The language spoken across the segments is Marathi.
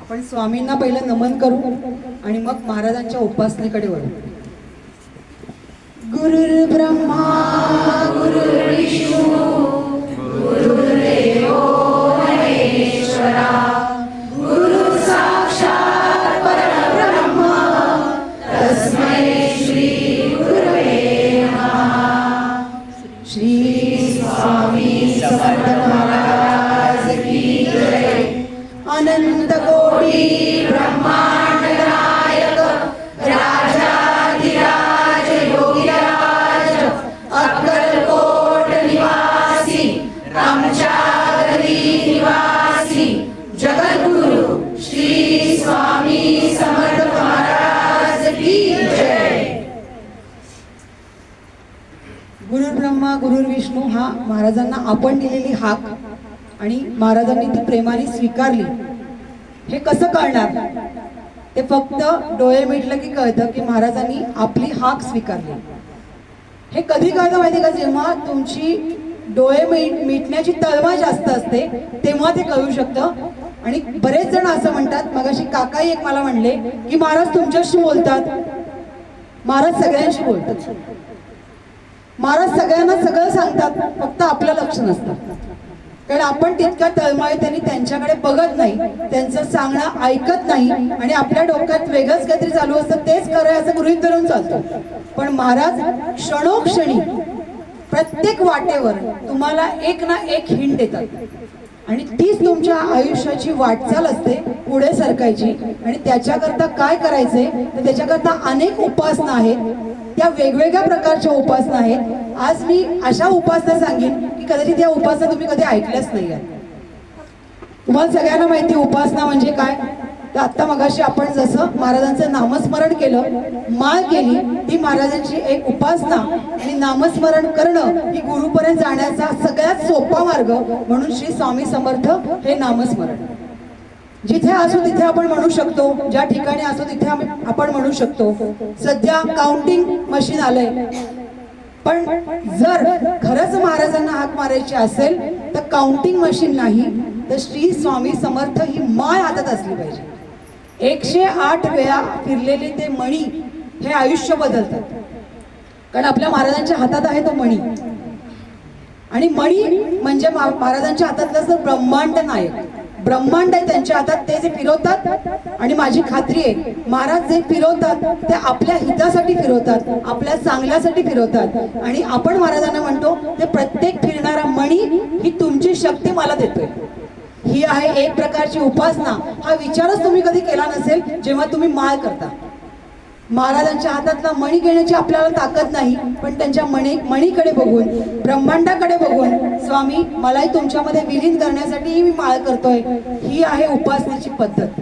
आपण स्वामींना पहिलं नमन करू आणि मग महाराजांच्या उपासनेकडे वळू. गुरुर्ब्रह्मा ब्रह्मा श्री गुरुर विष्णू हा महाराजांना आपण दिलेली हाक आणि महाराजांनी ती प्रेमाने स्वीकारली. हे कसं कळणार? ते फक्त डोळे मिटलं की कळतं की महाराजांनी आपली हाक स्वीकारली. हे कधी कळतं माहिती का? जेव्हा तुमची डोळे मिट मिटण्याची तळमळ जास्त असते तेव्हा ते कळू शकतं. आणि बरेच जण असं म्हणतात मगाशी काकाही एक मला म्हणले की महाराज तुमच्याशी बोलतात. महाराज सगळ्यांशी बोलतात. महाराज सगळ्यांना सगळं सांगतात फक्त आपलं लक्ष नसतं. कारण आपण तितक्या तळमळीने त्यांच्याकडे बघत नाही त्यांचं सांगणं ऐकत नाही आणि आपल्या डोक्यात वेगळंच काहीतरी चालू असतं तेच खरं असं गृहित धरून चालतो. पण महाराज क्षणोक्षणी प्रत्येक वाटेवर तुम्हाला एक ना एक हिंट देतात. आणि तीच तुमच्या आयुष्याची वाटचाल असते पुढे सरकायची. आणि त्याच्याकरता काय करायचंय? तर त्याच्याकरता अनेक उपासना आहेत. त्या वेगवेगळ्या प्रकारच्या उपासना आहेत. आज मी अशा उपासना सांगेन की कदाचित या उपासना तुम्ही कधी ऐकल्याच नाही तुम्हाला सगळ्यांना माहिती उपासना म्हणजे काय? तर आता मगाशी आपण जसं महाराजांचं नामस्मरण केलं माळ केली ही महाराजांची एक उपासना आणि नामस्मरण करणं ही गुरुपर्यंत जाण्याचा सगळ्यात सोपा मार्ग म्हणून श्री स्वामी समर्थ हे नामस्मरण. जिथे असू तिथे आपण म्हणू शकतो ज्या ठिकाणी असू तिथे आपण म्हणू शकतो. सध्या काउंटिंग मशीन आलंय. पण जर खरंच महाराजांना हाक मारायची असेल तर काउंटिंग मशीन नाही तर श्री स्वामी समर्थ ही माळ हातात असली पाहिजे. एकशे आठ वेळा फिरलेले ते मणी हे आयुष्य बदलतात. कारण आपल्या महाराजांच्या हातात आहे तो मणी. आणि मणी म्हणजे महाराजांच्या हातातलं असं ब्रह्मांड नायक. ब्रह्मांड आहे त्यांच्या हातात ते जे फिरवतात आणि माझी खात्री आहे महाराज जे फिरवतात ते आपल्या हितासाठी फिरवतात आपल्या चांगल्यासाठी फिरवतात. आणि आपण महाराजांना म्हणतो ते प्रत्येक फिरणारा मणी ही तुमची शक्ती मला देतोय. ही आहे एक प्रकारची उपासना. हा विचारच तुम्ही कधी केला नसेल जेव्हा तुम्ही माळ करता. महाराजांच्या हातातला मणी घेण्याची आपल्याला ताकद नाही पण त्यांच्या मणी मणीकडे बघून ब्रह्मांडाकडे बघून स्वामी मलाही तुमच्यामध्ये विलीन करण्यासाठी मी माळ करतोय. ही आहे उपासनेची पद्धत.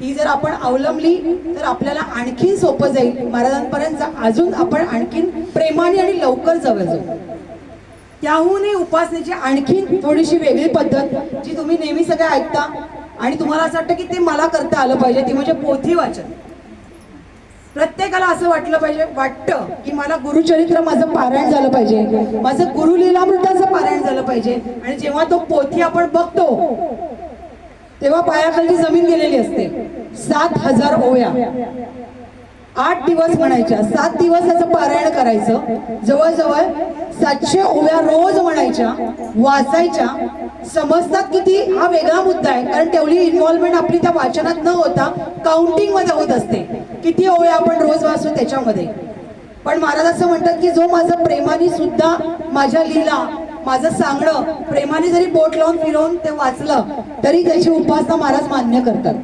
ही जर आपण अवलंबली तर आपल्याला आणखीन सोपं जाईल. महाराजांपर्यंत अजून आपण आणखीन प्रेमाने आणि लवकर जवळ जाऊ. त्याहूनही उपासनेची आणखीन थोडीशी वेगळी पद्धत जी तुम्ही नेहमी सगळे ऐकता आणि तुम्हाला असं वाटतं की ते मला करता आलं पाहिजे ती म्हणजे पोथी वाचन. प्रत्येकाला असं वाटलं पाहिजे वाटतं की मला गुरुचरित्र माझं पारायण झालं पाहिजे. माझं गुरुलीलामृताचं पारायण झालं पाहिजे. आणि जेव्हा तो पोथी आपण बघतो तेव्हा पायाखाली जमीन गेलेली असते. सात हजार ओव्या. आठ दिवस म्हणायच्या. सात दिवस त्याचं पारायण करायचं. जवळजवळ सातशे ओव्या रोज म्हणायच्या वाचायच्या समजतात किती हा वेगळा मुद्दा आहे. कारण तेवढी इन्व्हॉल्वमेंट आपली त्या वाचनात न होता काउंटिंगमध्ये होत असते. किती ओळ्या आपण रोज वाचतो त्याच्यामध्ये. पण महाराज असं म्हणतात की जो माझं प्रेमाने सुद्धा माझ्या लीला माझं सांगणं प्रेमाने जरी बोट लावून फिरवून ते वाचलं तरी त्याची उपासना महाराज मान्य करतात.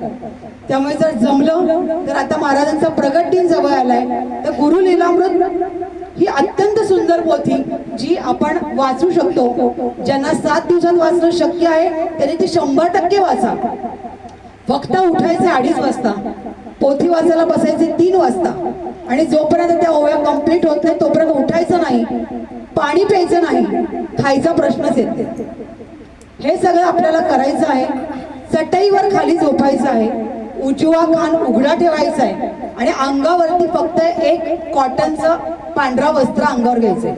त्यामुळे जर जमलं तर आता महाराजांचा प्रगट दिन जवळ आलाय. तर गुरु लीलामृत ही अत्यंत सुंदर पोथी जी आपण वाचू शकतो. ज्यांना सात दिवसात वाचणं शक्य आहे त्यांनी ती शंभर टक्के वाचा. फक्त उठायचे अडीच वाजता पोथी वाचायला बसायचे तीन वाजता. आणि जोपर्यंत त्या ओव्या कंप्लीट होत नाही तोपर्यंत उठायचं नाही पाणी प्यायचं नाही खायचा प्रश्नच येते हे सगळं आपल्याला करायचं आहे. चटईवर खाली झोपायचं आहे. उजवा कान उघडा ठेवायचा आहे. आणि अंगावरती फक्त एक कॉटनचं पांढरा वस्त्र अंगावर घ्यायचंय.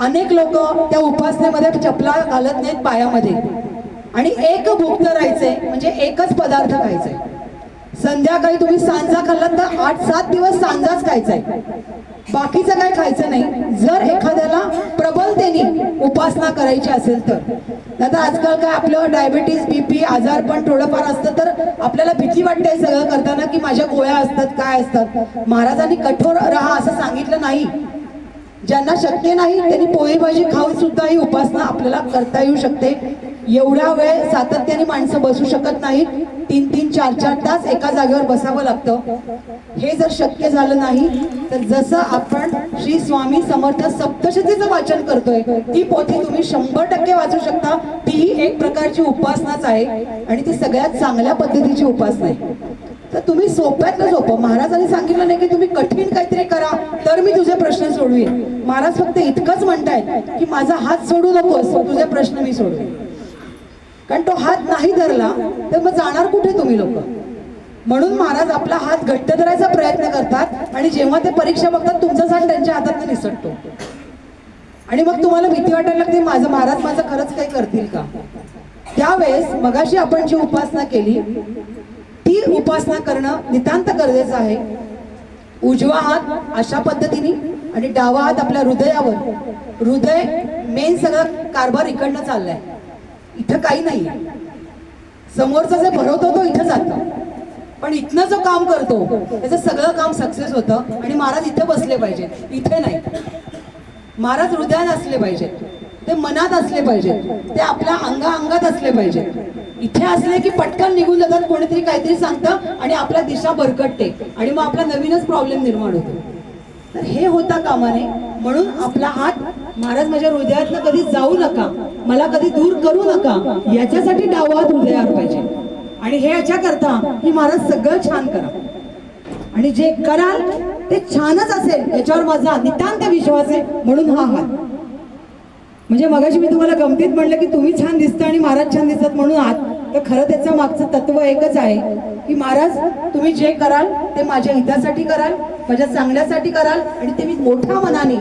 अनेक लोक त्या उपासनेमध्ये चपला घालत नाहीत पायामध्ये. आणि एक भुक्त राहायचंय म्हणजे एकच पदार्थ खायचंय. संध्याकाळी तुम्ही सांजा खाल्लात तर आठ सात दिवस सांजाच खायचाय. बाकीचं काय खायचं नाही. जर एखाद्याला प्रबलतेने उपासना करायची असेल तर. नाही आजकाल काय आपलं डायबिटीस बीपी आजार पण थोडंफार असतं तर आपल्याला भीती वाटते सगळं करताना की माझ्या गोळ्या असतात काय असतात. महाराजांनी कठोर राहा असं सांगितलं नाही. ज्यांना शक्य नाही त्यांनी पोळी भाजी खाऊन सुद्धा ही उपासना आपल्याला करता येऊ शकते. एवढा वेळ सातत्याने माणसं बसू शकत नाहीत. तीन तीन चार चार तास एका जागेवर बसावं लागतं. हे जर शक्य झालं नाही तर जसं आपण श्री स्वामी समर्थ सप्तशतीचं वाचन करतोय ती पोथी तुम्ही शंभर टक्के वाचू शकता. तीही एक प्रकारची उपासनाच आहे आणि ती सगळ्यात चांगल्या पद्धतीची उपासना आहे. तर तुम्ही सोप्यातलं सोपं. महाराजांनी सांगितलं नाही की तुम्ही कठीण काहीतरी करा तर मी तुझे प्रश्न सोडवीन. महाराज फक्त इतकंच म्हणतायत की माझा हात सोडू नकोस तुझे प्रश्न मी सोडवीन. कारण तो हात नाही धरला तर मग जाणार कुठे तुम्ही लोक? म्हणून महाराज आपला हात घट्ट धरायचा प्रयत्न करतात आणि जेव्हा ते परीक्षा बघतात तुमचाच हात त्यांच्या हातात निसटतो. आणि मग तुम्हाला भीती वाटायला लागते माझं महाराज माझं खरंच काही करतील का? त्यावेळेस मगाशी आपण जी उपासना केली ती उपासना करणं नितांत गरजेचं आहे. उजवा हात अशा पद्धतीने आणि डावा हात आपल्या हृदयावर. हृदय मेन सगळं कारभार इकडनं चाललाय. इथं काही नाही. समोरचा जे भरवतो तो इथं जातो. पण इथनं जो काम करतो त्याचं सगळं काम सक्सेस होतं आणि महाराज इथे बसले पाहिजेत इथे नाही. महाराज हृदयात असले पाहिजेत ते मनात असले पाहिजेत ते आपल्या अंगा अंगात असले पाहिजेत इथे असले की पटकन निघून जातात कोणीतरी काहीतरी सांगतं आणि आपल्या दिशा भरकटते आणि मग आपला नवीनच प्रॉब्लेम निर्माण होतो. तर हे होता कामा नये म्हणून आपला हात महाराज माझ्या हृदयातनं कधी जाऊ नका मला कधी दूर करू नका याच्यासाठी डावा हात हृदयावर पाहिजे आणि हे याच्या करता की महाराज सगळं छान करा. आणि जे कराल ते छानच असेल याच्यावर माझा नितांत विश्वास आहे म्हणून हा हात. म्हणजे मगाशी मी तुम्हाला गमतीत म्हणलं की तुम्ही छान दिसता आणि महाराज छान दिसतात म्हणून आहात. तर खरं त्याचं मागचं तत्व एकच आहे की महाराज तुम्ही जे कराल ते माझ्या हितासाठी कराल माझ्या चांगल्यासाठी कराल आणि ते मी मोठ्या मनाने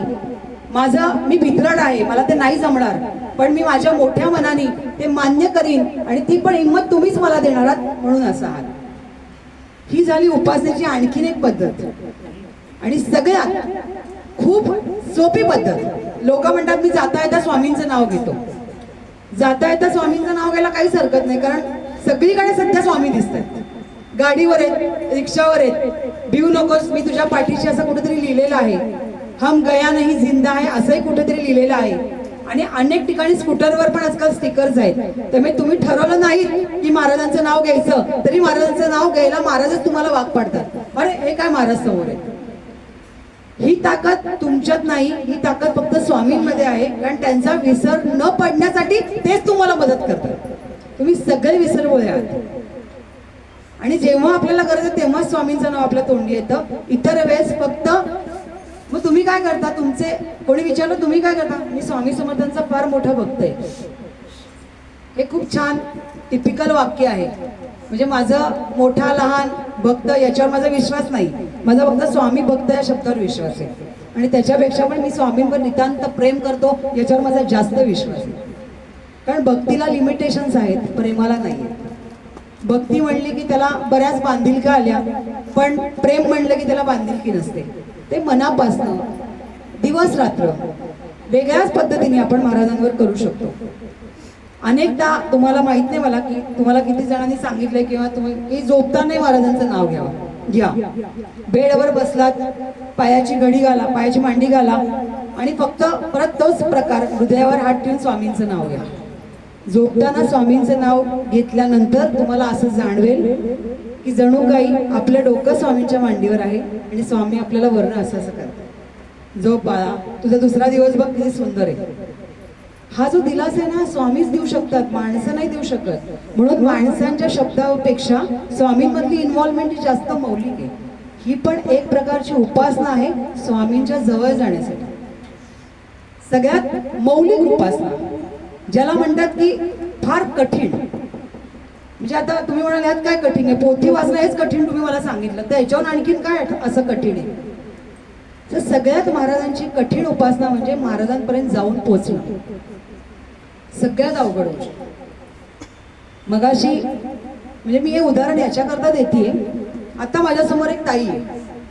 माझं मी भित्रड आहे मला ते नाही जमणार पण मी माझ्या मोठ्या मनाने ते मान्य करीन आणि ती पण हिंमत तुम्हीच मला देणार आहात म्हणून असं आहात ही झाली उपासनेची आणखीन एक पद्धत. आणि सगळ्यात खूप सोपी पद्धत. लोक म्हणतात मी जाता येता स्वामींचं नाव घेतो. जाता येता स्वामींचं नाव घ्यायला काहीच हरकत नाही कारण सगळीकडे सध्या स्वामी दिसतात गाडीवर आहेत रिक्षावर आहेत. भिऊ नकोस मी तुझ्या पाठीशी असं कुठेतरी लिहिलेलं आहे. हम गया नाही जिंदा आहे असंही कुठेतरी लिहिलेलं आहे. आणि अनेक ठिकाणी स्कूटरवर पण आजकाल स्टिकर्स आहेत. त्यामुळे तुम्ही ठरवलं नाही की महाराजांचं नाव घ्यायचं. तरी महाराजांचं नाव घ्यायला महाराजच तुम्हाला वाग पाडतात. अरे हे काय महाराज समोर आहे ही ताकद तुमच्यात नाही ही ताकद फक्त स्वामींमध्ये आहे. कारण त्यांचा विसर न पडण्यासाठी तेच तुम्हाला मदत करतात. तुम्ही सगळे विसरवळे आहात आणि जेव्हा आपल्याला गरज आहे तेव्हा स्वामींचं नाव आपल्या तोंडी येतं. इतर वेळेस फक्त मग तुम्ही काय करता? तुमचे कोणी विचारलं तुम्ही काय करता? मी स्वामी समर्थांचा फार मोठा भक्त आहे. हे खूप छान टिपिकल वाक्य आहे. म्हणजे माझं मोठा लहान भक्त याच्यावर माझा विश्वास नाही. माझा फक्त स्वामी भक्त या शब्दावर विश्वास आहे. आणि त्याच्यापेक्षा पण मी स्वामींवर नितांत प्रेम करतो याच्यावर माझा जास्त विश्वास आहे. कारण भक्तीला लिमिटेशन्स आहेत प्रेमाला नाही भक्ती म्हणली की त्याला बऱ्याच बांधिलक्या आल्या पण प्रेम म्हणलं की त्याला बांधिलकी नसते. ते मनापासनं दिवस रात्र वेगळ्याच पद्धतीने आपण महाराजांवर करू शकतो. अनेकदा तुम्हाला माहीत नाही मला की तुम्हाला किती जणांनी सांगितलंय किंवा तुम्ही की झोपतानाही महाराजांचं नाव घ्यावं. घ्या. बेडवर बसलात पायाची घडी घाला पायाची मांडी घाला आणि फक्त परत तोच प्रकार हृदयावर हात ठेवून स्वामींचं नाव घ्या. झोपताना स्वामींचं नाव घेतल्यानंतर तुम्हाला असं जाणवेल की जणू काही आपलं डोकं स्वामींच्या मांडीवर आहे आणि स्वामी आपल्याला वर्ण असं असं करतात. झोप बाळा तुझा दुसरा दिवस बघ किती सुंदर आहे. हा जो दिलास आहे ना स्वामीच देऊ शकतात माणसं नाही देऊ शकत. म्हणून माणसांच्या शब्दापेक्षा स्वामींमधली इन्व्हॉल्वमेंट ही जास्त मौलिक आहे. ही पण एक प्रकारची उपासना आहे स्वामींच्या जवळ जाण्यासाठी. सगळ्यात मौलिक उपासना. ज्याला म्हणतात की फार कठीण. म्हणजे आता तुम्ही म्हणाल यात काय कठीण आहे? पोथी वाचणं हेच कठीण तुम्ही मला सांगितलं. तर याच्यावर आणखीन काय असं कठीण आहे? तर सगळ्यात महाराजांची कठीण उपासना म्हणजे महाराजांपर्यंत जाऊन पोचणं. सगळ्यात अवघड गोष्ट. मगाशी म्हणजे मी हे उदाहरण याच्याकरता देते आता माझ्यासमोर एक ताई आहे.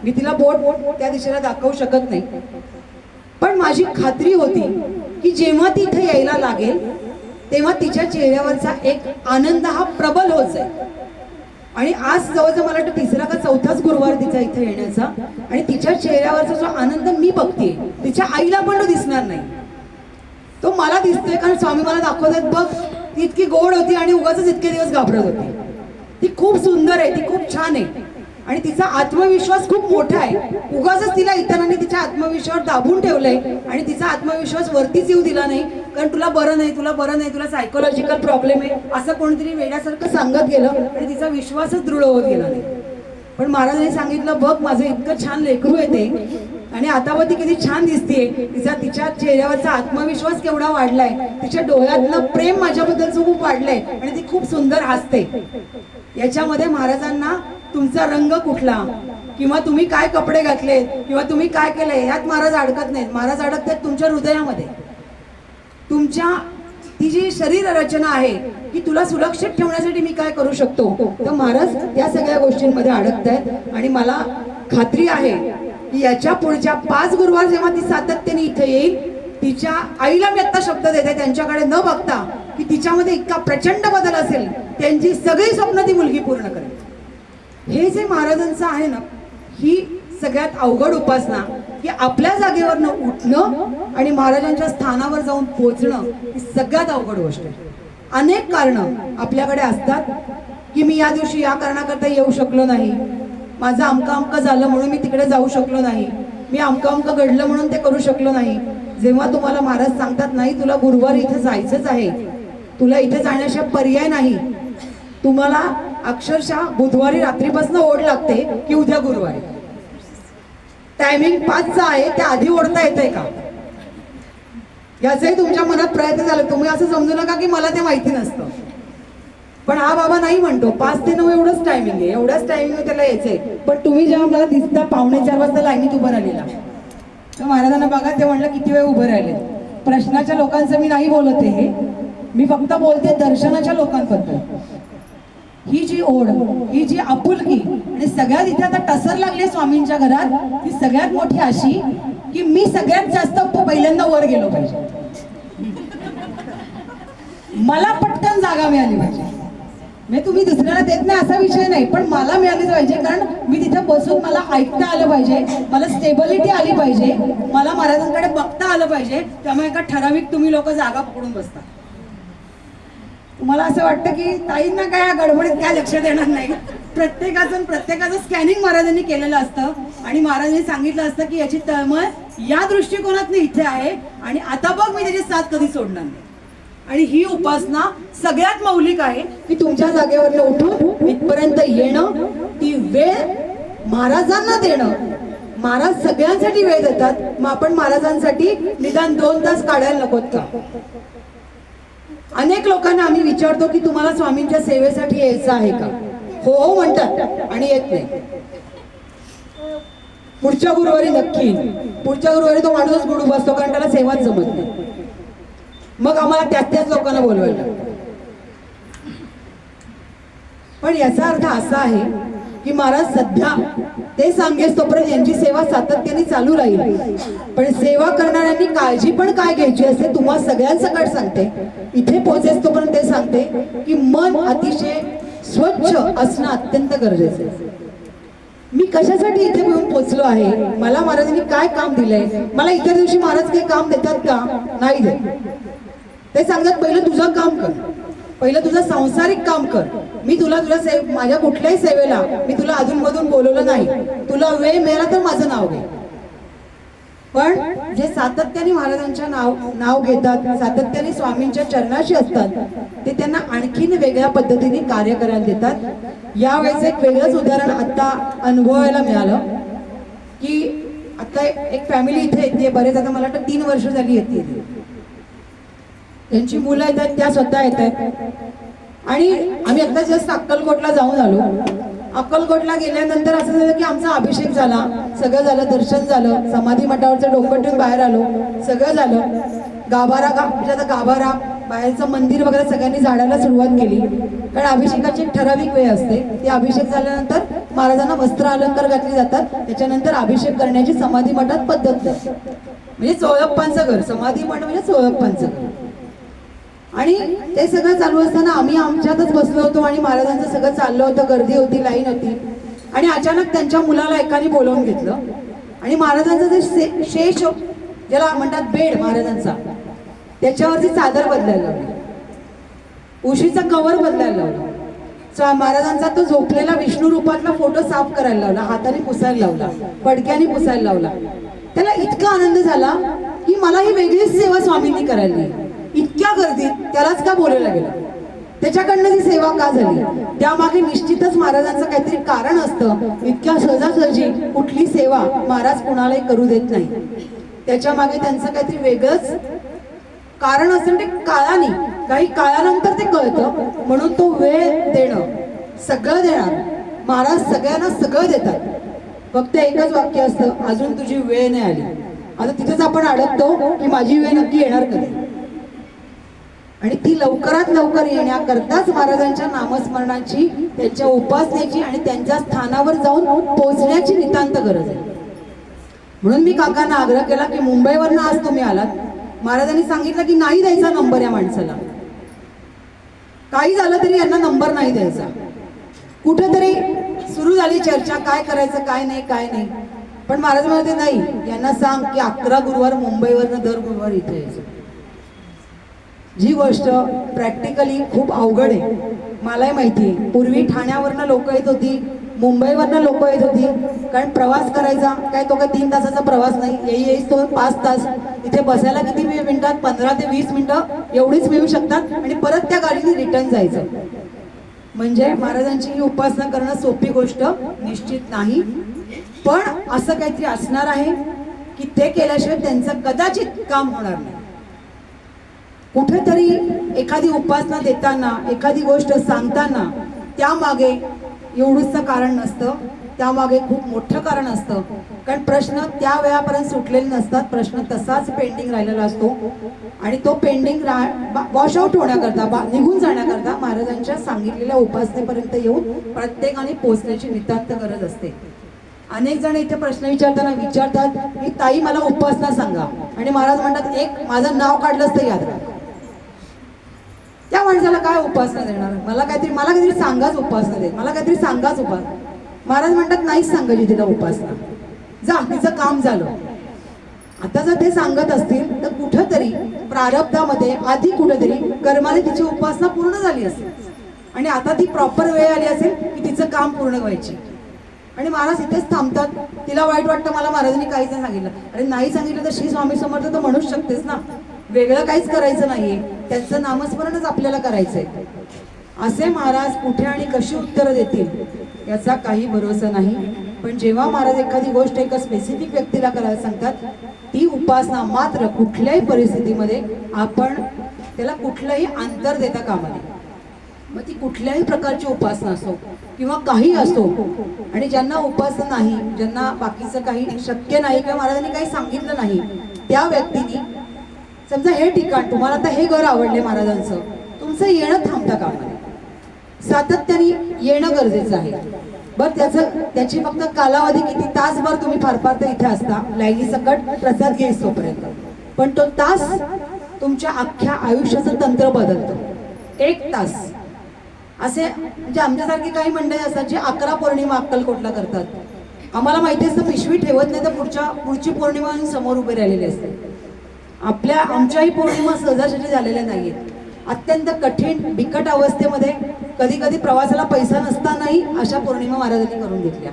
मी तिला बोट बोट त्या दिशेला दाखवू शकत नाही. पण माझी खात्री होती की जेव्हा ती इथे यायला लागेल तेव्हा तिच्या चेहऱ्यावरचा एक आनंद हा प्रबल होत जाईल. आणि आज जवळजवळ मला वाटतं तिसरा का चौथाच गुरुवार तिचा इथे येण्याचा. आणि तिच्या चेहऱ्यावरचा जो आनंद मी बघते तिच्या आईला पण तो दिसणार नाही. तो मला दिसतोय कारण स्वामी मला दाखवतात बघ ती इतकी गोड होती आणि उगाच इतके दिवस घाबरत होती. ती खूप सुंदर आहे ती खूप छान आहे. आणि तिचा आत्मविश्वास खूप मोठा आहे. उगाच तिला इतरांनी तिच्या आत्मविश्वास दाबून ठेवलंय आणि तिचा आत्मविश्वास वरतीच येऊ दिला नाही. कारण तुला बरं नाही तुला बरं नाही तुला सायकोलॉजिकल प्रॉब्लेम आहे असं कोणतरी वेड्यासारखं सांगत गेलं आणि तिचा विश्वासच दृढ होत गेला नाही. पण महाराजांनी सांगितलं बघ माझं इतकं छान लेकरू येते आणि आता बघ ती किती छान दिसते तिचा तिच्या चेहऱ्यावरचा आत्मविश्वास केवढा वाढलाय. तिच्या डोळ्यातलं प्रेम माझ्याबद्दलचं खूप वाढलंय आणि ती खूप सुंदर हसते. याच्यामध्ये महाराजांना तुमचा रंग कुठला? किंवा तुम्ही काय कपडे घातले किंवा तुम्ही काय केलंय? ह्यात महाराज अडकत नाहीत. महाराज अडकतात तुमच्या हृदयामध्ये. तुमच्या ती जी शरीर रचना आहे की तुला सुरक्षित ठेवण्यासाठी मी काय करू शकतो? तर महाराज या सगळ्या गोष्टींमध्ये अडकत आहेत आणि मला खात्री आहे की याच्या पुढच्या पाच गुरुवार जेव्हा ती सातत्याने इथे येईल तिच्या आईला मी आता शब्द देते. त्यांच्याकडे न बघता की तिच्यामध्ये इतका प्रचंड बदल असेल त्यांची सगळी स्वप्न ती मुलगी पूर्ण करेल. हे जे महाराजांचं आहे ना ही सगळ्यात अवघड उपासना की आपल्या जागेवरनं उठणं आणि महाराजांच्या स्थानावर जाऊन पोचणं ही सगळ्यात अवघड गोष्ट आहे. अनेक कारणं आपल्याकडे असतात की मी या दिवशी या कारणाकरता येऊ शकलो नाही. माझं अमकं अमकं झालं म्हणून मी तिकडे जाऊ शकलो नाही. मी अमकं अमकं घडलं म्हणून ते करू शकलो नाही. जेव्हा तुम्हाला महाराज सांगतात नाही तुला गुरुवार इथे जायचंच आहे. तुला इथे जाण्याशिवाय पर्याय नाही. तुम्हाला अक्षरशः बुधवारी रात्रीपासून ओढ लागते की उद्या गुरुवारी. टायमिंग पाचचा आहे त्या आधी ओढता येतंय का? याचाही तुमच्या मनात प्रयत्न झाला. तुम्ही असं समजू नका की मला ते माहिती नसतं. पण हा बाबा नाही म्हणतो. पाच ते नऊ एवढंच टायमिंग आहे. एवढ्याच टायमिंग त्याला यायचंय. पण तुम्ही जेव्हा मला दिसता पावणे चार वाजता लाईनीत उभं राहिलेला. तर महाराजांना बघा ते म्हणलं किती वेळ उभं राहिले? प्रश्नाच्या लोकांचं मी नाही बोलत आहे. हे मी फक्त बोलते दर्शनाच्या लोकांबद्दल. ही जी ओढ ही जी आपुलकी आणि सगळ्यात इथे आता टसर लागली स्वामींच्या घरात ती सगळ्यात मोठी अशी की मी सगळ्यात जास्त पहिल्यांदा वर गेलो पाहिजे. मला पटकन जागा मिळाली पाहिजे. म्हणजे तुम्ही दुसऱ्याला देत नाही असा विषय नाही पण मला मिळालीच पाहिजे कारण मी तिथे बसून मला ऐकता आलं पाहिजे मला स्टेबिलिटी आली पाहिजे मला महाराजांकडे बघता आलं पाहिजे त्यामुळे एका ठराविक तुम्ही लोक जागा पकडून बसता. तुम्हाला असं वाटतं की ताईंना काय या गडबडीत काय लक्ष देणार नाही? प्रत्येकाचं प्रत्येकाचं स्कॅनिंग महाराजांनी केलेलं असतं. आणि महाराजांनी सांगितलं असतं की याची तळमळ या दृष्टिकोनात इथे आहे. आणि आता बघ मी त्याची साथ कधी सोडणार नाही. आणि ही उपासना सगळ्यात मौलिक आहे की तुमच्या जागेवर उठून इथपर्यंत येणं ती वेळ महाराजांना देणं. महाराज सगळ्यांसाठी वेळ देतात. मग आपण महाराजांसाठी निदान दोन तास काढायला नकोत का? अनेक लोकांना आम्ही विचारतो की तुम्हाला स्वामींच्या सेवेसाठी यायचं आहे का? हो हो म्हणतात आणि येत नाही. पुढच्या गुरुवारी नक्की. पुढच्या गुरुवारी तो माणूसच गुडू बसतो कारण त्याला सेवाच जमत नाही. मग आम्हाला त्याच त्याच लोकांना बोलवायला पण याचा अर्थ असा आहे की महाराज सध्या ते सांगेस तोपर्यंत यांची सेवा सातत्याने चालू राहील. पण सेवा करणाऱ्यांनी काळजी पण काय घ्यायची असते तुम्हा सगळ्यांसकट सांगते. इथे पोहोचेस तोपर्यंत ते सांगते की मन अतिशय स्वच्छ असणं अत्यंत गरजेचं आहे. मी कशासाठी इथे येऊन पोचलो आहे? मला महाराजांनी काय काम दिलंय? मला इतर दिवशी महाराज काही काम देतात का? नाही देत. ते सांगतात पहिलं तुझं काम कर. पहिलं तुझं सांसारिक काम कर. मी तुला तुला से माझ्या कुठल्याही सेवेला मी तुला अधूनमधून बोलवलं नाही. तुला वेळ मिळाला तर माझं नाव घे. पण जे सातत्याने महाराजांच्या नाव नाव घेतात सातत्याने स्वामींच्या चरणाशी असतात ते त्यांना आणखीन वेगळ्या पद्धतीने कार्य करायला देतात. यावेळेस एक वेगळंच उदाहरण आता अनुभवायला मिळालं की आता एक फॅमिली इथे येते बरेच आता मला वाटतं तीन वर्ष झाली येते. त्यांची मुलं येतात त्या स्वतः येत आहेत. आणि आम्ही आता जस्ट अक्कलकोटला जाऊन आलो. अक्कलकोटला गेल्यानंतर असं झालं की आमचा अभिषेक झाला. सगळं झालं दर्शन झालं. समाधी मठावरचं डोकं ठेवून बाहेर आलो. सगळं झालं. गाभारा गा म्हणजे आता गाभारा बाहेरचं मंदिर वगैरे सगळ्यांनी झाडायला सुरुवात केली. कारण अभिषेकाची एक ठराविक वेळ असते. ती अभिषेक झाल्यानंतर महाराजांना वस्त्र अलंकार घातले जातात. त्याच्यानंतर अभिषेक करण्याची समाधी मठात पद्धत म्हणजे सोळप्पांचं घर. समाधी मठ म्हणजे सोळप्पांचं घर. आणि ते सगळं चालू असताना आम्ही आमच्यातच बसलो होतो आणि महाराजांचं सगळं चाललं होतं गर्दी होती लाईन होती. आणि अचानक त्यांच्या मुलाला एकाने बोलावून घेतलं. आणि महाराजांचं जे शे- शेष ज्याला म्हणतात बेड महाराजांचा त्याच्यावरती चादर बदलायला लावली. उशीचा कवर बदलायला लावला. सो महाराजांचा तो झोपलेला विष्णू रूपातला फोटो साफ करायला लावला. हाताने पुसायला लावला. पडक्याने पुसायला लावला. त्याला इतका आनंद झाला की मला ही वेगळीच सेवा स्वामींनी करायला दिली. इतक्या गर्दीत त्यालाच का बोलायला गेलं? त्याच्याकडनं ती सेवा का झाली? त्यामागे निश्चितच महाराजांचं काहीतरी कारण असतं. इतक्या सहजासहजी कुठली सेवा महाराज कुणालाही करू देत नाही. त्याच्यामागे त्यांचं काहीतरी वेगळंच कारण असेल ते काळाने काही काळानंतर ते कळतं. म्हणून तो वेळ देणं सगळं देणार. महाराज सगळ्यांना सगळं देतात. फक्त एकच वाक्य असतं अजून तुझी वेळ नाही आली. आता तिथेच आपण अडकतो की माझी वेळ नक्की येणार कधी? आणि ती लवकरात लवकर येण्याकरताच महाराजांच्या नामस्मरणाची त्यांच्या उपासनेची आणि त्यांच्या स्थानावर जाऊन पोहोचण्याची नितांत गरज आहे. म्हणून मी काकांना आग्रह केला की मुंबईवरनं आज तुम्ही आलात. महाराजांनी सांगितलं की नाही द्यायचा नंबर या माणसाला. काही झालं तरी यांना नंबर नाही द्यायचा. कुठेतरी सुरू झाली चर्चा काय करायचं काय नाही काय नाही. पण महाराज म्हणते नाही यांना सांग की अकरा गुरुवार मुंबईवरनं दर गुरुवार इथे यायचं. जी गोष्ट प्रॅक्टिकली खूप अवघड आहे. मलाही माहिती आहे. पूर्वी ठाण्यावरनं लोक येत होती मुंबईवरनं लोक येत होती. कारण प्रवास करायचा काय तो काय तीन तासाचा प्रवास नाही. येई येईस तो पाच तास. इथे बसायला किती मिनिटात? पंधरा ते वीस मिनिटं एवढीच मिळू शकतात आणि परत त्या गाडीने रिटर्न जायचं. म्हणजे महाराजांची ही उपासना करणं सोपी गोष्ट निश्चित नाही. पण असं काहीतरी असणार आहे की ते केल्याशिवाय त्यांचं कदाचित काम होणार नाही. कुठेतरी एखादी उपासना देताना एखादी गोष्ट सांगताना त्यामागे एवढंचं कारण नसतं. त्यामागे खूप मोठं कारण असतं. कारण प्रश्न त्या वेळापर्यंत सुटलेले नसतात. प्रश्न तसाच पेंडिंग राहिलेला असतो. आणि तो पेंडिंग वॉश आउट होण्याकरता बा निघून जाण्याकरता महाराजांच्या सांगितलेल्या उपासनेपर्यंत येऊन प्रत्येकाने पोचण्याची नितांत गरज असते. अनेक जण इथे प्रश्न विचारताना विचारतात की ताई मला उपासना सांगा. आणि महाराज म्हणतात एक माझं नाव काढलंच तर याद राहा. त्या माणसाला काय उपासना देणार? मला काहीतरी मला काहीतरी सांगाच उपासना दे. मला काहीतरी सांगाच उपासना महाराज म्हणतात नाहीच सांगायची तिला उपासना. जा तिचं काम झालं. आता जर ते सांगत असतील तर कुठंतरी प्रारब्धामध्ये आधी कुठेतरी कर्माने तिची उपासना पूर्ण झाली असेल. आणि आता ती प्रॉपर वेळ आली असेल की तिचं काम पूर्ण व्हायची. आणि महाराज इथेच थांबतात. तिला वाईट वाटतं मला महाराजांनी काहीच सांगितलं. अरे नाही सांगितलं तर श्री स्वामी समर्थ तर म्हणूच शकतेस ना. वेगळं काहीच करायचं नाहीये. त्यांचं नामस्मरणच आपल्याला करायचंय. असे महाराज कुठे आणि कशी उत्तरं देतील याचा काही भरोसा नाही. पण जेव्हा महाराज एखादी गोष्ट एका स्पेसिफिक व्यक्तीला करायला सांगतात ती उपासना मात्र कुठल्याही परिस्थितीमध्ये आपण त्याला कुठलंही अंतर देता कामा नये. मग ती कुठल्याही प्रकारची उपासना असो किंवा काही असो आणि ज्यांना उपासना नाही ज्यांना बाकीचं काही शक्य नाही किंवा महाराजांनी काही सांगितलं नाही त्या व्यक्तीने समजा हे ठिकाण तुम्हाला आता हे घर आवडले महाराजांचं तुमचं येणं थांबता कामा सातत्याने येणं गरजेचं आहे. बरं त्याचं त्याची फक्त कालावधी किती? तासभर तुम्ही फार फार तर इथे असता. लाईनी सकट प्रसाद घेईस तोपर्यंत. पण तो तास तुमच्या अख्ख्या आयुष्याचं तंत्र बदलतं. एक तास. असे म्हणजे आमच्यासारखी काही मंडळी असतात जे अकरा पौर्णिमा अक्कलकोटला करतात. आम्हाला माहिती असतं पिशवी ठेवत नाही तर पुढच्या पुढची पौर्णिमा समोर उभे राहिलेली असते आपल्या आमच्याही पौर्णिमा सहजासहजी झालेल्या नाहीयेत. अत्यंत कठीण बिकट अवस्थेमध्ये कधी कधी प्रवासाला पैसा नसतानाही अशा पौर्णिमा महाराजांनी करून घेतल्या.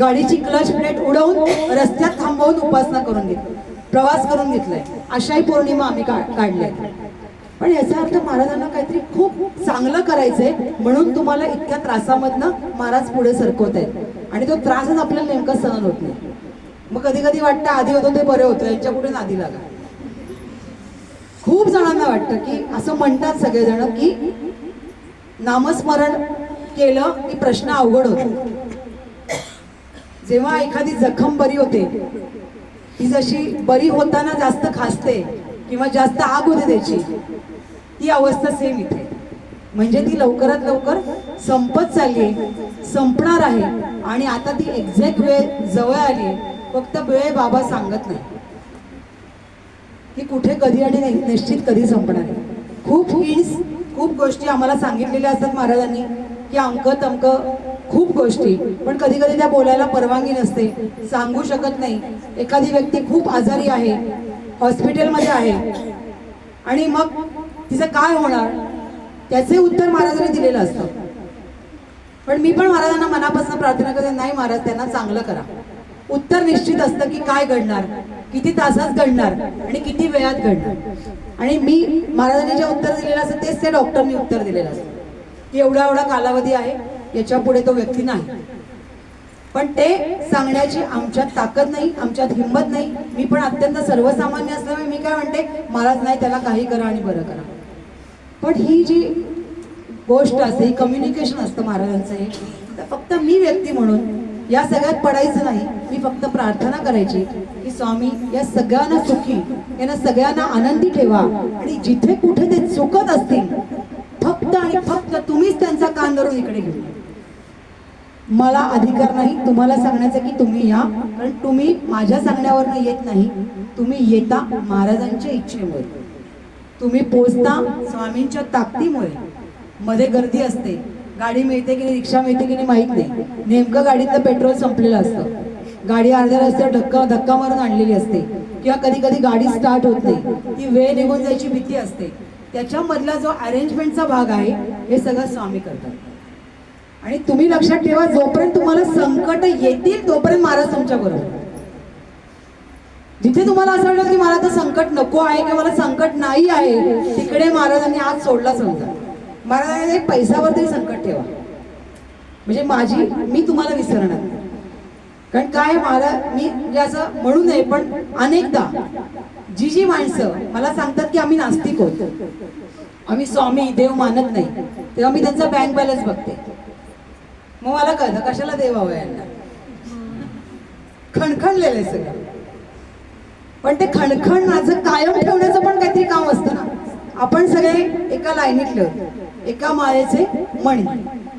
गाडीची क्लच प्लेट उडवून रस्त्यात थांबवून उपासना करून घेतली प्रवास करून घेतलाय. अशाही पौर्णिमा आम्ही का काढल्या पण याचा अर्थ महाराजांना काहीतरी खूप चांगलं करायचंय म्हणून तुम्हाला इतक्या त्रासामधनं महाराज पुढे सरकवत आहेत. आणि तो त्रासच आपल्याला नेमका सहन होत नाही. मग कधी कधी वाटतं आधी होतो ते बरं होतं यांच्या कुठे नादी लागा. खूप जणांना वाटतं की असं म्हणतात सगळेजण की नामस्मरण केलं की प्रश्न अवघड होतो. जेव्हा एखादी जखम बरी होते ती जशी बरी होताना जास्त खासते किंवा जास्त आग होते त्याची ती अवस्था सेम इथे. म्हणजे ती लवकरात लवकर संपत चालली आहे संपणार आहे आणि आता ती एक्झॅक्ट वेळ जवळ आली आहे फक्त वेळ बाबा सांगत नाही. ही कुठे कधी आणि निश्चित कधी संपणार खूप हिंट्स खूप गोष्टी आम्हाला सांगितलेल्या असतात महाराजांनी की अंक तमक खूप गोष्टी. पण कधी कधी त्या बोलायला परवानगी नसते. सांगू शकत नाही. एखादी व्यक्ती खूप आजारी आहे हॉस्पिटलमध्ये आहे आणि मग तिचं काय होणार? त्याचे उत्तर महाराजांनी दिलेलं असतं. पण मी पण महाराजांना मनापासून प्रार्थना करते नाही महाराज त्यांना चांगलं करा. उत्तर निश्चित असतं की काय घडणार? किती तासात घडणार आणि किती वेळात घडणार? आणि मी महाराजांनी जे उत्तर दिलेलं असतं तेच त्या डॉक्टरनी उत्तर दिलेलं असतं. की एवढा एवढा कालावधी आहे याच्यापुढे तो व्यक्ती नाही. पण ते सांगण्याची आमच्यात ताकद नाही आमच्यात हिंमत नाही. मी पण अत्यंत सर्वसामान्य असल्यामुळे मी काय म्हणते महाराज नाही त्याला काही करा आणि बरं करा. पण ही जी गोष्ट असते ही कम्युनिकेशन असतं महाराजांचं हे तर फक्त मी व्यक्ती म्हणून या सगळ्यात पडायचं नाही. मी फक्त प्रार्थना करायची की स्वामी या सगळ्यांना सुखी यांना सगळ्यांना आनंदी ठेवा. आणि जिथे कुठे ते चुकत असतील फक्त आणि फक्त तुम्हीच त्यांचा कान धरून इकडे घेऊ मला अधिकार नाही तुम्हाला सांगण्याचा की तुम्ही या कारण तुम्ही माझ्या सांगण्यावरनं येत नाही. तुम्ही येता महाराजांच्या इच्छेमुळे. तुम्ही पोचता स्वामींच्या ताकदीमुळे. मध्ये गर्दी असते. गाडी मिळते की नाही रिक्षा मिळते की नाही माहीत नाही. नेमकं गाडीतलं पेट्रोल संपलेलं असतं. गाडी अर्ध्या रस्त्यावर धक्का धक्का मारून आणलेली असते. किंवा कधी कधी गाडी स्टार्ट होत नाही. ती वेळ निघून जायची भीती असते. त्याच्यामधला जो अरेंजमेंटचा भाग आहे हे सगळं स्वामी करतात. आणि तुम्ही लक्षात ठेवा जोपर्यंत तुम्हाला संकट येतील तोपर्यंत महाराज तुमच्या बरोबर. जिथे तुम्हाला असं वाटलं की मला तर संकट नको आहे किंवा मला संकट नाही आहे तिकडे महाराजांनी आज सोडला समजा. मला एक पैशावर तरी संकट ठेवा. म्हणजे माझी मी तुम्हाला विसरणार कारण काय मला मी म्हणजे असं म्हणू नये पण अनेकदा जी जी माणसं मला सांगतात की आम्ही नास्तिक होतो आम्ही स्वामी देव मानत नाही. तेव्हा मी त्यांचा बँक बॅलन्स बघते. मग मला कळतं कशाला देव हवं यांना? खणखणलेलं आहे सगळं. पण ते खणखण माझं कायम ठेवण्याचं पण काहीतरी काम असतं ना. आपण सगळे एका लाईनीत होतो एका माळेचे मणी.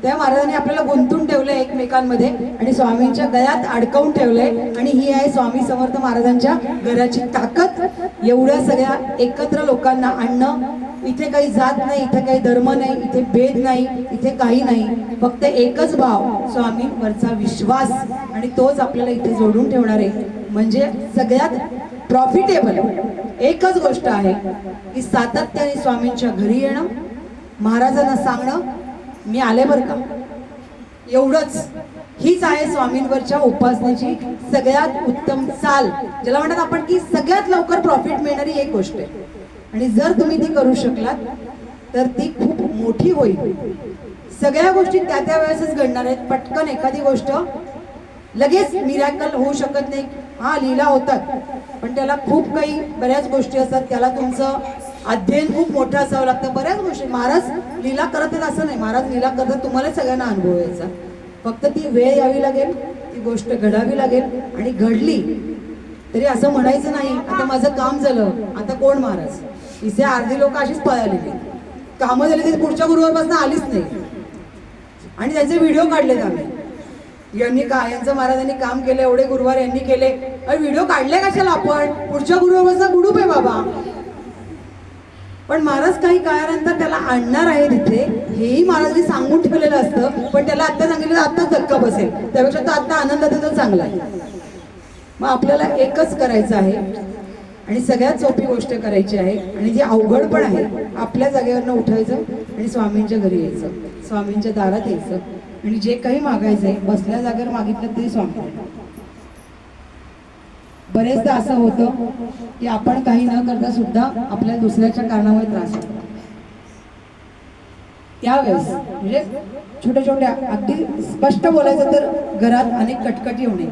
त्या महाराजांनी आपल्याला गुंतून ठेवलंय एकमेकांमध्ये आणि स्वामींच्या गळ्यात अडकवून ठेवलंय आणि ही आहे स्वामी समर्थ महाराजांच्या घराची ताकद. एवढ्या सगळ्या एकत्र लोकांना आणणं. इथे काही जात नाही इथे काही धर्म नाही इथे भेद नाही इथे काही नाही. फक्त एकच भाव स्वामींवरचा विश्वास. आणि तोच आपल्याला इथे जोडून ठेवणार आहे. म्हणजे सगळ्यात प्रॉफिटेबल एकच गोष्ट आहे की सातत्याने स्वामींच्या घरी येणं. महाराजांना सांगणं मी आले बरं का? एवढंच. हीच आहे स्वामींवरच्या उपासनेची सगळ्यात उत्तम चाल. ज्याला म्हणतात आपण की सगळ्यात लवकर प्रॉफिट मिळणारी एक गोष्ट आहे. आणि जर तुम्ही ती करू शकलात तर ती खूप मोठी होईल. सगळ्या गोष्टी त्या त्या वेळेसच घडणार आहेत. पटकन एखादी गोष्ट लगेच मिरॅकल होऊ शकत नाही. हा लिहिला होतात. पण त्याला खूप काही बऱ्याच गोष्टी असतात. त्याला तुमचं अध्ययन खूप मोठं असावं लागतं. बऱ्याच गोष्टी महाराज लीला करत आहेत असं नाही. महाराज लीला करतात तुम्हाला सगळ्यांना अनुभव यायचा. फक्त ती वेळ यावी लागेल ती गोष्ट घडावी लागेल आणि घडली तरी असं म्हणायचं नाही आता माझं काम झालं आता कोण महाराज? इथे अर्धी लोक अशीच पळालेली कामं झाली ती पुढच्या गुरुवारपासून आलीच नाही. आणि त्यांचे व्हिडिओ काढलेत आम्ही. यांनी का यांचं महाराजांनी काम केलं एवढे गुरुवार यांनी केले. व्हिडिओ काढले कशाला आपण? पुढच्या गुरुवारचा गुडूप आहे बाबा. पण महाराज काही काळानंतर त्याला आणणार आहे तिथे हेही महाराजांनी सांगून ठेवलेलं असतं पण त्याला आत्ता सांगितलं आत्ताच धक्का बसेल. त्यापेक्षा तो आत्ता आनंदाचा तो चांगला आहे. मग आपल्याला एकच करायचं आहे आणि सगळ्यात सोपी गोष्ट करायची आहे आणि जी अवघड पण आहे आपल्या जागेवरनं उठायचं आणि स्वामींच्या घरी यायचं. स्वामींच्या दारात यायचं. आणि जे काही मागायचं आहे बसल्या जागेवर मागितलं तरी स्वामी. बरेचदा असं होतं की आपण काही न करता सुद्धा आपल्या दुसऱ्याच्या कारणामुळे त्रास होतो. त्यावेळेस म्हणजे छोट्या छोट्या अगदी स्पष्ट बोलायचं तर घरात अनेक कटकटी होणे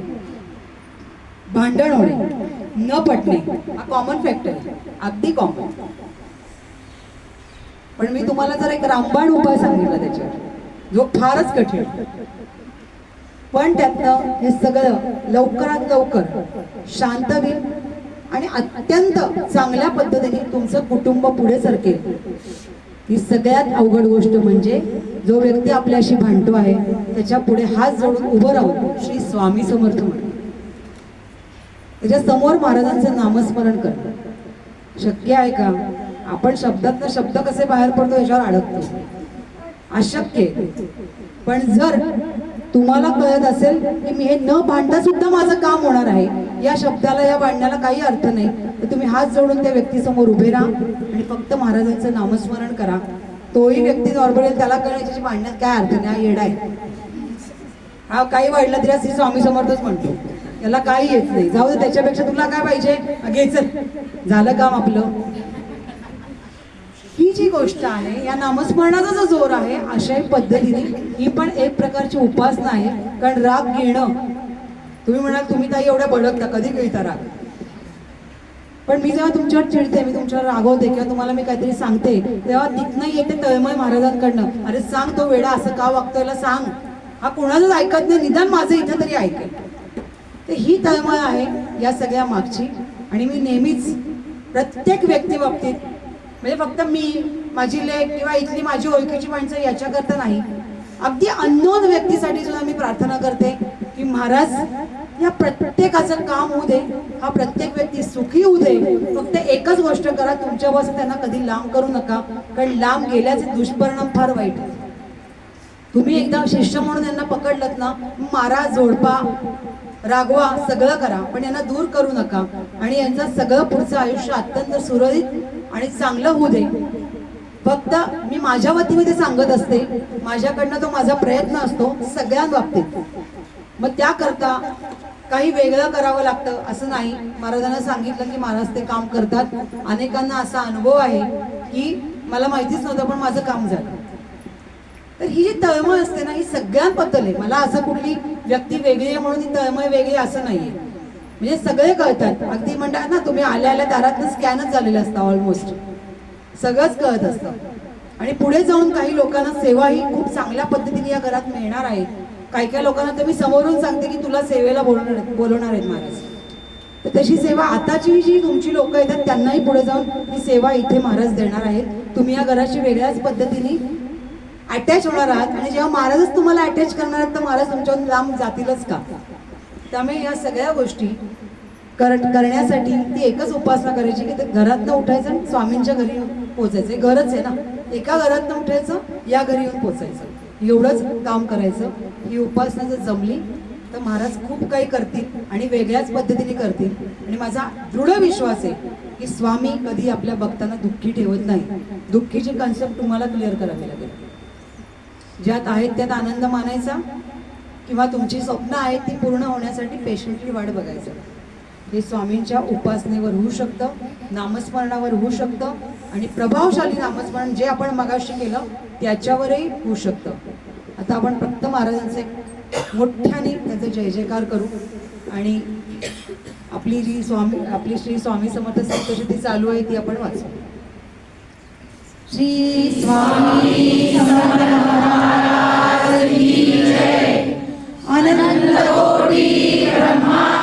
भांडण होणे न पटणे हा कॉमन फॅक्टर आहे अगदी कॉमन पण मी तुम्हाला जर एक रामबाण उपाय सांगितला त्याच्यावर जो फारच कठीण पण त्यातनं हे सगळं लवकरात लवकर शांत होईल आणि अत्यंत चांगल्या पद्धतीने तुमचं कुटुंब पुढे सरकेल. ही सगळ्यात अवघड गोष्ट म्हणजे जो व्यक्ती आपल्याशी भांडतो आहे त्याच्या पुढे हात जोडून उभं राहून श्री स्वामी समर्थ म्हणतो त्याच्यासमोर महाराजांचं नामस्मरण कर. शक्य आहे का? आपण शब्दातनं शब्द कसे बाहेर पडतो याच्यावर अडकतो. अशक्य पण जर तुम्हाला कळत असेल की मी हे न भांडता सुद्धा माझं काम होणार आहे. या शब्दाला या भांडण्याला काही अर्थ नाही. तर तुम्ही हात जोडून त्या व्यक्तीसमोर उभे राहा आणि फक्त महाराजांचं नामस्मरण करा. तोही व्यक्ती नॉर्मल त्याला कळण्याची भांडण्यात काय अर्थ नाही. हा येडा आहे. हा काही वाढला तरी श्री स्वामी समर्थच म्हणतो. त्याला काही येत नाही. जाऊ दे त्याच्यापेक्षा तुला काय पाहिजे? हा, घे चल. झालं काम आपलं. ही जी गोष्ट आहे या नामस्मरणाचा जो जोर आहे अशा पद्धतीने ही पण एक प्रकारची उपासना आहे. कारण राग घेणं तुम्ही म्हणाल तुम्ही ताई एवढ्या बडकता कधी घेता राग? पण मी जेव्हा तुमच्यावर चिडते मी तुमच्यावर रागवते किंवा तुम्हाला मी काहीतरी सांगते तेव्हा तिथनं येते तळमळ महाराजांकडनं. अरे सांग तो वेडा असं का वागतो सांग. हा कोणाचंच ऐकत नाही निदान माझं इथं तरी ऐकेल. तर ही तळमळ आहे या सगळ्या मागची. आणि मी नेहमीच प्रत्येक व्यक्ती बाबतीत म्हणजे फक्त मी माझी लेख किंवा इथली माझी ओळखीची माणसं याच्याकरता नाही. अगदी अननोन व्यक्तीसाठी सुद्धा मी प्रार्थना करते की महाराज या प्रत्येकाचं काम होऊ दे हा प्रत्येक व्यक्ती सुखी होऊ दे. फक्त एकच गोष्ट करा तुमच्यापासून त्यांना कधी लांब करू नका कारण लांब गेल्याचे दुष्परिणाम फार वाईट. आहेत. तुम्ही एकदा शिष्य म्हणून यांना पकडलत ना मारा झोडपा रागवा सगळं करा पण यांना दूर करू नका. आणि यांचं सगळं पुढचं आयुष्य अत्यंत सुरळीत आणि चांगलं होऊ दे. फक्त मी माझ्या वतीने ते सांगत असते माझ्याकडनं तो माझा प्रयत्न असतो सगळ्यां बाबतीत. मग त्याकरता काही वेगळं करावं लागतं असं नाही. महाराजांना सांगितलं की महाराज ते काम करतात. अनेकांना असा अनुभव आहे की मला माहितीच नव्हतं पण माझं काम झालं. तर ही जी तळमळ असते ना ही सगळ्यांबद्दल आहे. मला असं कुठली व्यक्ती वेगळी आहे म्हणून ही तळमळ वेगळी आहे असं आहे म्हणजे सगळे कळतात. अगदी म्हणतात ना तुम्ही आल्या आल्या दारातनं स्कॅनच झालेलं असतं ऑलमोस्ट सगळंच कळत असतं. आणि पुढे जाऊन काही लोकांना सेवा ही खूप चांगल्या पद्धतीने या घरात मिळणार आहे. काही काही लोकांना तर मी समोरून सांगते की तुला सेवेला बोलवणार बोलवणार आहेत महाराज. तर तशी सेवा आताची जी तुमची लोक येतात त्यांनाही पुढे जाऊन ही सेवा इथे महाराज देणार आहेत. तुम्ही या घराशी वेगळ्याच पद्धतीने अटॅच होणार आहात. आणि जेव्हा महाराजच तुम्हाला अटॅच करणार आहेत तर महाराज तुमच्याहून लांब जातीलच का? त्यामुळे या सगळ्या गोष्टी कर करण्यासाठी ती एकच उपासना करायची की ते घरातनं उठायचं आणि स्वामींच्या घरी येऊन पोचायचं. घरच आहे ना. एका घरातनं उठायचं या घरी येऊन पोचायचं. एवढंच काम करायचं. ही उपासना जर जमली तर महाराज खूप काही करतील आणि वेगळ्याच पद्धतीने करतील. आणि माझा दृढ विश्वास आहे की स्वामी कधी आपल्या भक्तांना दुःखी ठेवत नाही. दुःखीची कन्सेप्ट तुम्हाला क्लिअर करावी लागेल. ज्यात आहेत त्यात आनंद मानायचा किंवा तुमची स्वप्न आहेत ती पूर्ण होण्यासाठी पेशंटली वाट बघायचं. हे स्वामींच्या उपासनेवर होऊ शकतं नामस्मरणावर होऊ शकतं आणि प्रभावशाली नामस्मरण जे आपण मगाशी केलं त्याच्यावरही होऊ शकतं. आता आपण फक्त महाराजांचे एक मोठ्याने त्याचे जय जयकार करू आणि आपली जी स्वामी आपली श्री स्वामी समर्थ सप्तशती चालू आहे ती आपण वाचू. श्री स्वामी अनंत कोटी ब्रह्मा.